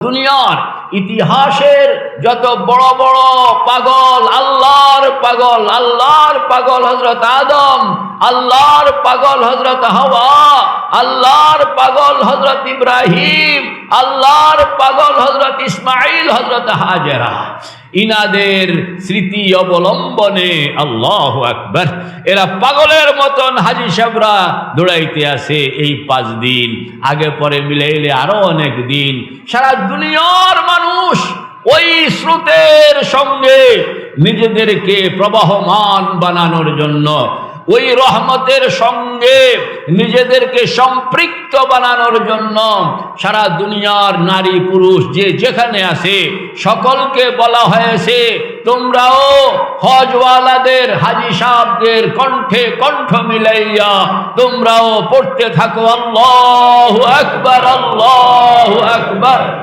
দুনিয়ার ইতিহাসের যত বড় বড় পাগল, আল্লাহর পাগল আল্লাহর পাগল হজরত আদম, আল্লাহর পাগল হজরত হওয়া আল্লাহর পাগল হজরত ইব্রাহিম, আল্লাহর পাগল হজরত ইসমাইল হজরত হাজেরা। ইনাদের স্মৃতি অবলম্বনে আল্লাহ আকবর। এরা পাগলের মতন হাজি সাহরা দৌড়াইতে আসে এই পাঁচ দিন। আগে পরে মিলাইলে আরও অনেক দিন। সারা দুনিয়ার মানুষ ওই স্রোতের সঙ্গে নিজেদেরকে প্রবাহমান বানানোর জন্য ওই রহমতের সঙ্গে নিজেদেরকে সম্পৃক্ত বানানোর জন্য সারা দুনিয়ার নারী পুরুষ যে যেখানে আছে, সকলকে বলা হয়েছে, তোমরাও হজওয়ালাদের, হাজি সাহেবদের কণ্ঠে কণ্ঠ মিলাইয়া তোমরাও পড়তে থাকো। আল্লাহ আকবার আল্লাহ আকবার।